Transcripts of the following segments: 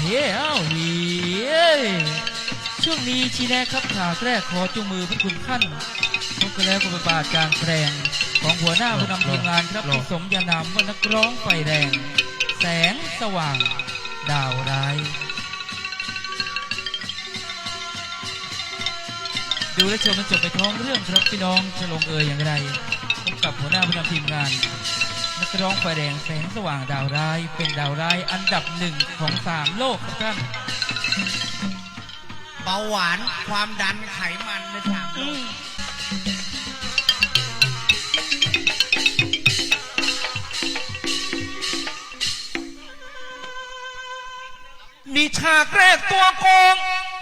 เฮ้อ้าวเฮ้ยช่วงนี้ชีแนะครับฉากแรกขอจูงมือพระคุณท่านพบกันแล้วกับบทบาทการแสดงของหัวหน้าผู้นำทีมงานครับที่สมญานามว่านักร้องไฟแรง แสงสว่าง ดาวร้าย ดูและชมมันจบไปท้องเรื่องครับพี่น้องจะลงเอยอย่างไรพบกับหัวหน้าผู้นำทีมงาน นักร้องไฟแดงแสงสว่างดาวร้ายเป็นดาวร้ายอันดับหนึ่งของสามโลกครับท่านเบาหวานความดันไขมันในสามโลกนี่ฉากแรกตัวโกง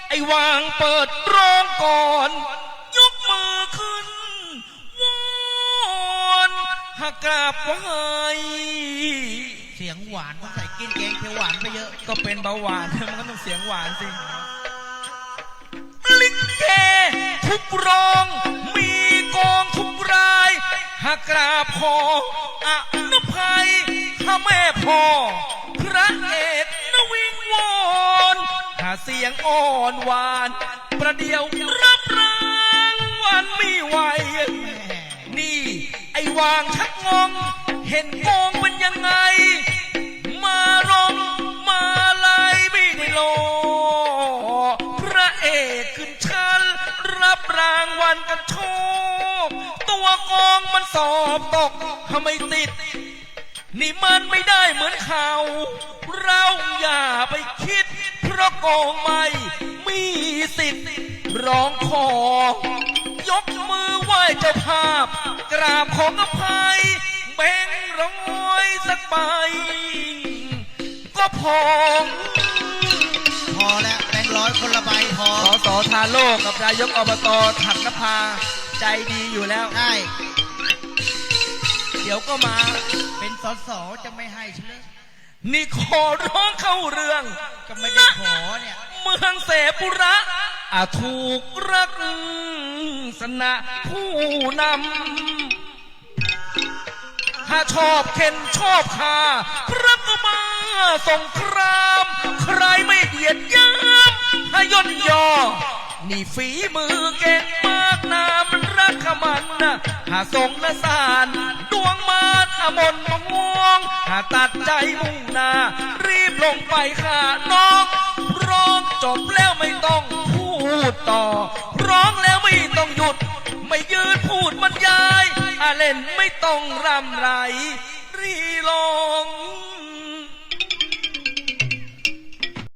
ไอ้วางเปิดร้องก่อน หากกราบไหวเสียงหวานต้องใส่กินแกงเขียวหวานไปเยอะ ก็เป็นเบาหวานมันก็ต้องเสียงหวานสิลิเกทุกร้องมีกองทุกรายหากกราบขออนุภัยถ้าแม่พ่อพระเอกนวิงวอนถ้าเสียงอ่อนหวาน ประเดี๋ยวรับรางวันไม่ไหวนี่ไอ้ วางชักงง เห็นโกงเป็นยังไง มาร้องมาลายไม่ได้โล พระเอกขึ้นชั้นรับรางวัลกันโชค ตัวกองมันสอบตกทำไมติด นี่มันไม่ได้เหมือนข่าวเราอย่าไปคิด เพราะโกงไม่มีสิทธิ์ร้องขอ ยกมือไหว้เจ้าภาพ กราบของอภัยแบ่งร้อยสักใบก็พอพอแล้วแบงค์ร้อยคนละใบพอ สอสอทาโลกกับนายกอบตถัดนภา ใจดีอยู่แล้ว ได้ เดี๋ยวก็มา เป็นสสจะไม่ให้ใช่ไหมนี่ขอร้องเข้าเรื่องก็ไม่ได้ขอเนี่ย เมืองเสปุระอาถูกรัก ษณะผู้นำ ถ้าชอบเข็นชอบคาพระก็มาสงคราม ใครไม่เดียดย้ำให้ย่นย่อ นี่ฝีมือเก่งมากนามรักขมันนะหาทรงนสารดวงมาอมนมงวง หาตัดใจมุ่งนา รีบลงไปฆ่าน้อง ร้องจบแล้วไม่ต้องพูดต่อ ต้องหยุด ไม่ยืนพูดบรรยายอาเล่นไม่ต้องรำไร